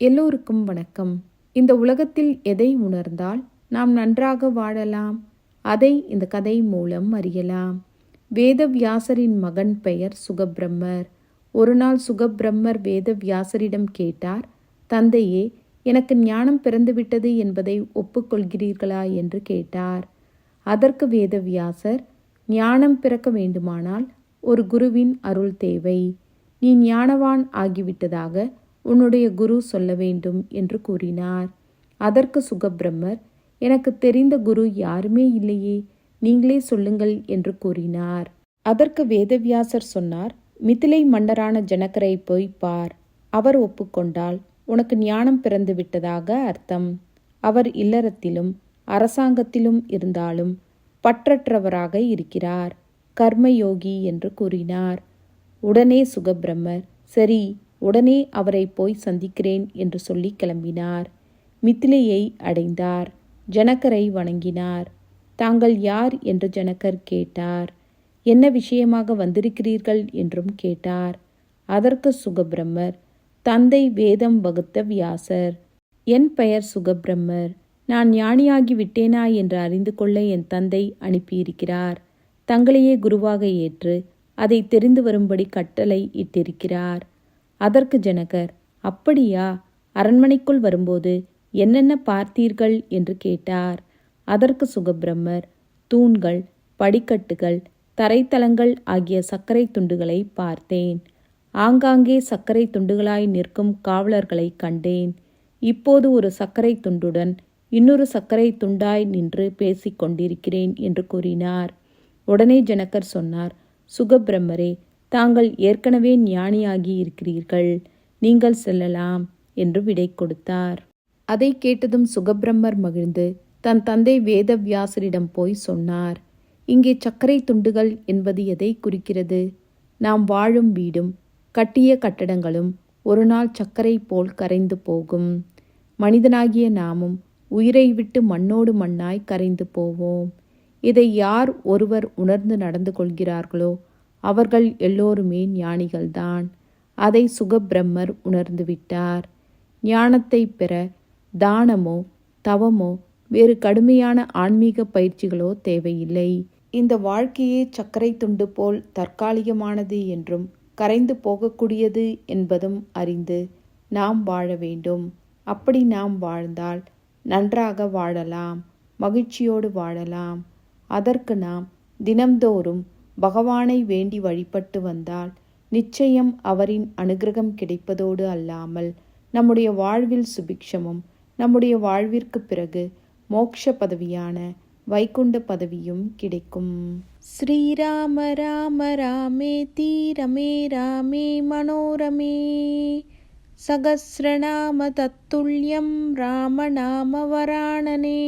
எல்லோருக்கும் வணக்கம். இந்த உலகத்தில் எதை உணர்ந்தால் நாம் நன்றாக வாழலாம்? அதை இந்த கதை மூலம் அறியலாம். வேதவியாசரின் மகன் பெயர் சுகபிரம்மர் ஒரு நாள் சுகபிரம்மர் வேதவியாசரிடம் கேட்டார் தந்தையே எனக்கு ஞானம் பிறந்துவிட்டது என்பதை ஒப்புக்கொள்கிறீர்களா? என்று கேட்டார். அதற்கு வேதவியாசர் ஞானம் பிறக்க வேண்டுமானால் ஒரு குருவின் அருள் தேவை. நீ ஞானவான் ஆகிவிட்டதாக உன்னுடைய குரு சொல்ல வேண்டும் என்று கூறினார். அதற்கு சுகபிரம்மர் எனக்கு தெரிந்த குரு யாருமே இல்லையே நீங்களே சொல்லுங்கள் என்று கூறினார். அதற்கு வேதவியாசர் சொன்னார் மிதிலை மன்னரான ஜனகரை போய் பார். அவர் ஒப்புக்கொண்டால் உனக்கு ஞானம் பிறந்து விட்டதாக அர்த்தம். அவர் இல்லறத்திலும் அரசாங்கத்திலும் இருந்தாலும் பற்றற்றவராக இருக்கிறார். கர்மயோகி என்று கூறினார். உடனே சுகபிரம்மர் சரி உடனே அவரை போய் சந்திக்கிறேன் என்று சொல்லி கிளம்பினார். மித்திலையை அடைந்தார். ஜனகரை வணங்கினார். தாங்கள் யார்? என்று ஜனகர் கேட்டார். என்ன விஷயமாக வந்திருக்கிறீர்கள்? என்றும் கேட்டார். அதற்கு சுகபிரம்மர் தந்தை வேதம் வகுத்த வியாசர். என் பெயர் சுகபிரம்மர் நான் ஞானியாகி விட்டேனா என்று அறிந்து கொள்ள என் தந்தை அனுப்பியிருக்கிறார். தங்களையே குருவாக ஏற்று அதை தெரிந்து வரும்படி கட்டளை இட்டிருக்கிறார். அதற்கு ஜனகர் அப்படியா? அரண்மனைக்குள் வரும்போது என்னென்ன பார்த்தீர்கள்? என்று கேட்டார். அதற்கு சுகபிரம்மர் தூண்கள் படிக்கட்டுகள் தரைத்தளங்கள் ஆகிய சர்க்கரை துண்டுகளை பார்த்தேன். ஆங்காங்கே சர்க்கரை துண்டுகளாய் நிற்கும் காவலர்களை கண்டேன். இப்போது ஒரு சர்க்கரை துண்டுடன் இன்னொரு சர்க்கரை துண்டாய் நின்று பேசிக் கொண்டிருக்கிறேன் என்று கூறினார். உடனே ஜனகர் சொன்னார் சுகபிரம்மரே தாங்கள் ஏற்கனவே ஞானியாகி இருக்கிறீர்கள். நீங்கள் செல்லலாம் என்று விடை கொடுத்தார். அதை கேட்டதும் சுகபிரம்மர் மகிழ்ந்து தன் தந்தை வேதவியாசரிடம் போய் சொன்னார் இங்கே சர்க்கரை துண்டுகள் என்பது எதை குறிக்கிறது? நாம் வாழும் வீடும் கட்டிய கட்டடங்களும் ஒரு நாள் சர்க்கரை போல் கரைந்து போகும். மனிதனாகிய நாமும் உயிரை விட்டு மண்ணோடு மண்ணாய் கரைந்து போவோம். இதை யார் ஒருவர் உணர்ந்து நடந்து கொள்கிறார்களோ அவர்கள் எல்லோருமே ஞானிகள்தான். அதை சுகபிரம்மர் உணர்ந்துவிட்டார் ஞானத்தை பெற தானமோ தவமோ வேறு கடுமையான ஆன்மீக பயிற்சிகளோ தேவையில்லை. இந்த வாழ்க்கையே சர்க்கரை துண்டு போல் தற்காலிகமானது என்றும் கரைந்து போகக்கூடியது என்பதும் அறிந்து நாம் வாழ வேண்டும். அப்படி நாம் வாழ்ந்தால் நன்றாக வாழலாம் மகிழ்ச்சியோடு வாழலாம். அதற்கு நாம் தினம்தோறும் பகவானை வேண்டி வழிபட்டு வந்தால் நிச்சயம் அவரின் அனுகிரகம் கிடைப்பதோடு அல்லாமல் நம்முடைய வாழ்வில் சுபிக்ஷமும் நம்முடைய வாழ்விற்கு பிறகு மோக்ஷ பதவியான வைகுண்ட பதவியும் கிடைக்கும். ஸ்ரீராம ராம ராமே தீரமே ராமே மனோரமே. சகசிரநாம தத்துல்யம் ராமநாம வராணனே.